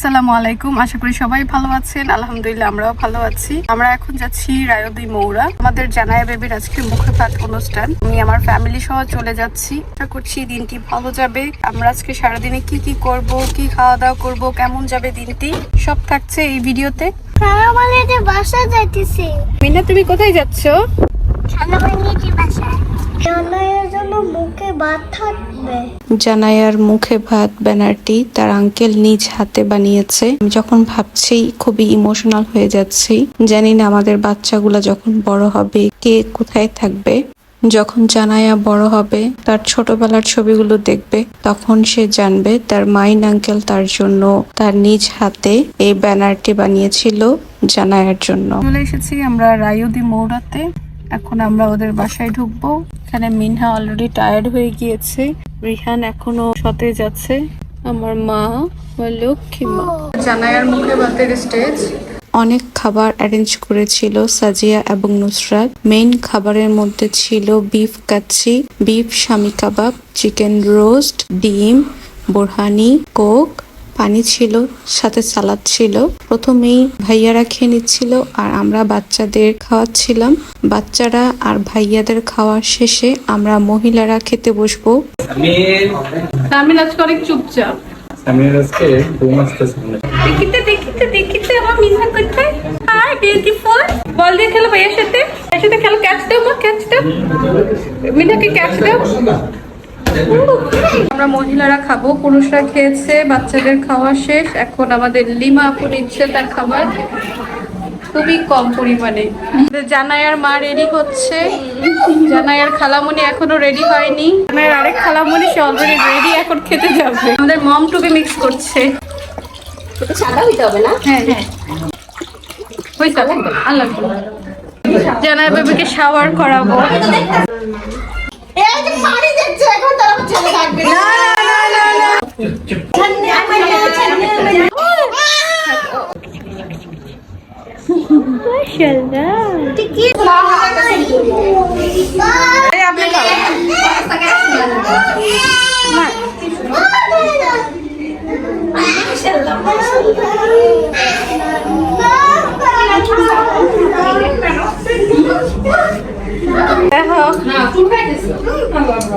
আসসালামু আলাইকুম আশা করি সবাই ভালো আছেন। আলহামদুলিল্লাহ আমরাও ভালো আছি। আমরা এখন যাচ্ছি রায়দি মৌরা। আমাদের জানায় বেবির আজকে মুখে ভাত অনুষ্ঠান। আমি আমার ফ্যামিলি সহ চলে যাচ্ছি। আশা করছি দিনটি ভালো যাবে। আমরা আজকে সারাদিনে কি কি করব কি খাওয়া দাওয়া করব কেমন যাবে দিনটি সব থাকছে এই ভিডিওতে। বাসা যাইতেছি। মিনা তুমি কোথায় যাচ্ছ? জন্য ভাত থাকবে। জানায়ার মুখে ভাত ব্যানারটি তার আঙ্কেল নিজ হাতে বানিয়েছে। আমি যখন ভাবছি খুবই ইমোশনাল হয়ে যাচ্ছি। জানি না আমাদের বাচ্চাগুলা যখন বড় হবে কে কোথায় থাকবে। যখন জানায়া বড় হবে তার ছোটবেলার ছবিগুলো দেখবে তখন সে জানবে তার মাইন আঙ্কেল তার জন্য তার নিজ হাতে এই ব্যানারটি বানিয়েছিল জানায়ার জন্য। চলে এসেছি আমরা রায়ুদি মৌরাতে। এখন আমরা ওদের বাসায় ঢুকবো। এখানে মিনহা অলরেডি টায়ার্ড হয়ে গিয়েছে। রিহান এখনও সতেজ আছে। আমার মা লক্ষ্মী মা জানায়ার মুখে ভাতের স্টেজ অনেক খাবার অ্যারেঞ্জ করেছিল সাজিয়া এবং নুসরাত। মেইন খাবারের মধ্যে ছিল beef kacchi beef shami kebab chicken roast ডিম বোরহানি কোক পানি ছিল সাথে সালাদ ছিল। প্রথমেই ভাইয়ারা খেয়ে নিচ্ছিল আর আমরা বাচ্চাদের খাওয়াচ্ছিলাম। বাচ্চারা আর ভাইয়াদের খাওয়া শেষে আমরা মহিলারা খেতে বসবো। আমির। আমি আজকে অনেক চুপচাপ। আমির আজকে ঘুম আসতেছে দেখিতে দেখিতে দেখিতে আমার মিনহা কোথায়? হাই বিউটিফুল বল দিয়ে খেলো ভাইয়ের সাথে। ভাইয়ের সাথে খেলো ক্যাচ দাও মা ক্যাচ দাও। মিনহাকে ক্যাচ দাও। আমরা মহিলারা খাব পুরুষরা খেয়েছে বাচ্চাদের খাওয়া শেষ। এখন আমাদের লিমা আপু নিচ্ছে তার খাবার। খুবই কম পরিমাণে। জানায়ার মা রেডি হচ্ছে। জানায়ার খালামণি এখনও রেডি হয়নি। জানায়ার আরেক খালামণি সে অলরেডি রেডি এখন খেতে যাবে। আমাদের মম টুবি মিক্স করছে। সাদা হইতে হবে না? হ্যাঁ হ্যাঁ। আল্লাহ জানায় বেবিকে শাওয়ার করাবো। থাকবে না এই আপনি খাও দেখো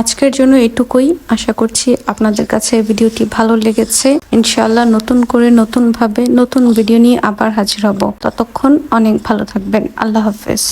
আজকের জন্য এটুকুই। আশা করছি আপনাদের কাছে ভিডিওটি ভালো লেগেছে। ইনশাল্লাহ নতুন করে নতুন ভাবে নতুন ভিডিও নিয়ে আবার হাজির হব। ততক্ষণ অনেক ভালো থাকবেন। আল্লাহ হাফেজ।